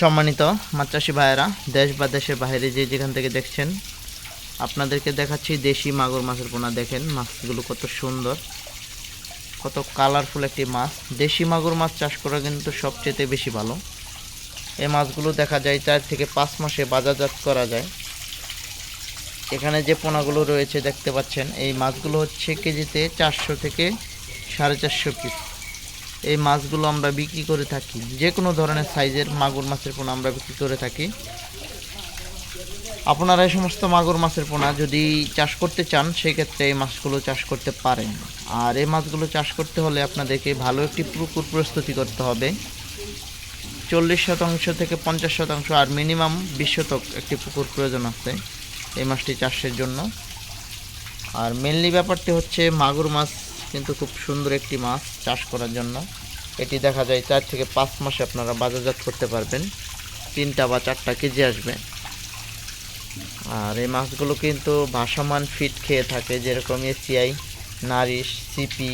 সম্মানিত মাছ চাষি ভাইয়েরা, দেশ বা দেশের বাইরে যে যেখান থেকে দেখছেন, আপনাদেরকে দেখাচ্ছি দেশি মাগুর মাছের পোনা। দেখেন মাছগুলো কত সুন্দর, কত কালারফুল একটি মাছ। দেশি মাগুর মাছ চাষ করা কিন্তু সবচেয়ে বেশি ভালো। এই মাছগুলো দেখা যায় চার থেকে পাঁচ মাসে বাজারজাত করা যায়। এখানে যে পোনাগুলো রয়েছে দেখতে পাচ্ছেন, এই মাছগুলো হচ্ছে কেজিতে চারশো থেকে সাড়ে চারশো পিস এই মাছগুলো আমরা বিক্রি করে থাকি। যে কোনো ধরনের সাইজের মাগুর মাছের পোনা আমরা বিক্রি করে থাকি। আপনারা এই সমস্ত মাগুর মাছের পোনা যদি চাষ করতে চান, সেক্ষেত্রে এই মাছগুলো চাষ করতে পারেন। আর এই মাছগুলো চাষ করতে হলে আপনাদেরকে ভালো একটি পুকুর প্রস্তুতি করতে হবে। চল্লিশ শতাংশ থেকে পঞ্চাশ শতাংশ আর মিনিমাম বিশ শতক একটি পুকুর প্রয়োজন আছে এই মাছটি চাষের জন্য। আর মেনলি ব্যাপারটি হচ্ছে মাগুর মাছ কিন্তু খুব সুন্দর একটি মাছ চাষ করার জন্য। এটি দেখা যায় চার থেকে পাঁচ মাসে আপনারা বাজারজাত করতে পারবেন। তিনটা বা চারটা কেজি আসবে। আর এই মাছগুলো কিন্তু ভাসমান ফিট খেয়ে থাকে, যেরকম এসিআই নারিশ সিপি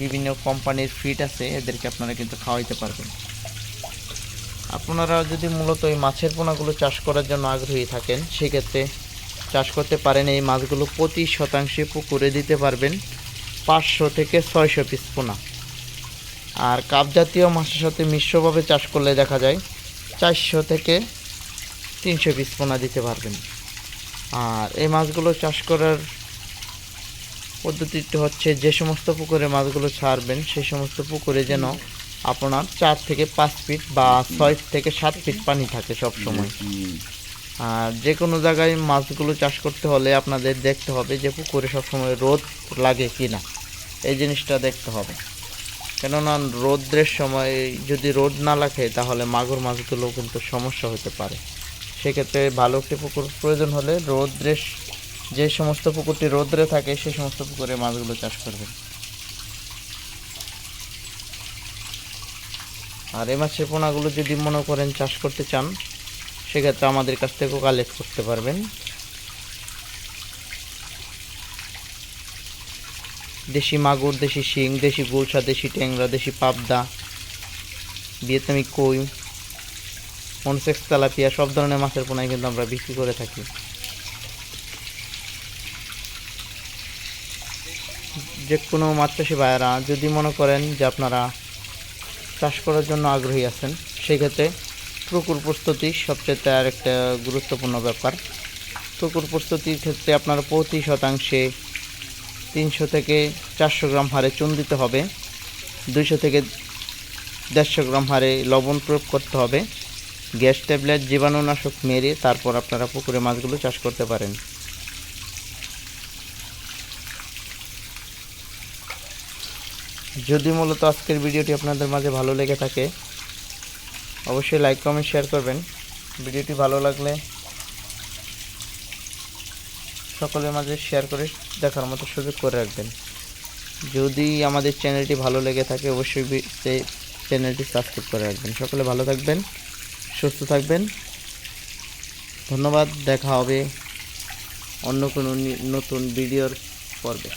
বিভিন্ন কোম্পানির ফিট আছে, এদেরকে আপনারা কিন্তু খাওয়াইতে পারবেন। আপনারা যদি মূলত এই মাছের পোনাগুলো চাষ করার জন্য আগ্রহী থাকেন, সেক্ষেত্রে চাষ করতে পারেন এই মাছগুলো প্রতি শতাংশে পুকুরে দিতে পারবেন। পাঁচশো থেকে ছয়শো পিস পোনা। আর কাপ জাতীয় মাছের সাথে মিশ্রভাবে চাষ করলে দেখা যায় চারশো থেকে তিনশো পিস পোনা দিতে পারবেন। আর এই মাছগুলো চাষ করার পদ্ধতিটি হচ্ছে যে সমস্ত পুকুরে মাছগুলো ছাড়বেন, সেই সমস্ত পুকুরে যেন আপনার চার থেকে পাঁচ ফিট বা ছয় থেকে সাত ফিট পানি থাকে সব সময় আর যে কোনো জায়গায় মাছগুলো চাষ করতে হলে আপনাদের দেখতে হবে যে পুকুরে সবসময় রোদ লাগে কি না এই জিনিসটা দেখতে হবে। কেননা রোদ্রের সময় যদি রোদ না লাগে, তাহলে মাগুর মাছগুলো কিন্তু সমস্যা হতে পারে। সেক্ষেত্রে ভালো একটি পুকুর প্রয়োজন হলে রোদ্রের যে সমস্ত পুকুরটি রোদ্রে থাকে, সেই সমস্ত পুকুরে মাছগুলো চাষ করবেন। আর এই মাছের পোনাগুলো যদি মনে করেন চাষ করতে চান, সেক্ষেত্রে আমাদের কাছ থেকেও কালেক্ট করতে পারবেন। দেশি মাগুর, দেশি শিং, দেশি গুলশা, দেশি ট্যাংরা, দেশি পাবদা, ভিয়েতনামি কই, মনসেক্স, তেলাপিয়া, সব ধরনের মাছের পোনাই কিন্তু আমরা বিক্রি করে থাকি। যে কোনো মাছ চাষি ভাইয়েরা যদি মনে করেন যে আপনারা চাষ করার জন্য আগ্রহী আছেন, সেক্ষেত্রে পুকুর প্রস্তুতি সবচেয়ে আর একটা গুরুত্বপূর্ণ ব্যাপার। পুকুর প্রস্তুতির ক্ষেত্রে আপনার প্রতি শতাংশে তিনশো থেকে চারশো গ্রাম হারে চুন দিতে হবে। দুইশো থেকে দেড়শো গ্রাম হারে লবণ প্রয়োগ করতে হবে। গ্যাস ট্যাবলেট, জীবাণুনাশক, মেরে তারপর আপনারা পুকুরে মাছগুলো চাষ করতে পারেন। যদি মূলত আজকের ভিডিওটি আপনাদের মাঝে ভালো লেগে থাকে, অবশ্যই লাইক, কমেন্ট, শেয়ার করবেন। ভিডিওটি ভালো লাগলে সকলের মাঝে শেয়ার করে দেখার মতো সুযোগ করে রাখবেন। যদি আমাদের চ্যানেলটি ভালো লেগে থাকে, অবশ্যই চ্যানেলটি সাবস্ক্রাইব করে রাখবেন। সকলে ভালো থাকবেন, সুস্থ থাকবেন। ধন্যবাদ, দেখা হবে অন্য কোনো নতুন ভিডিওর পর্বে।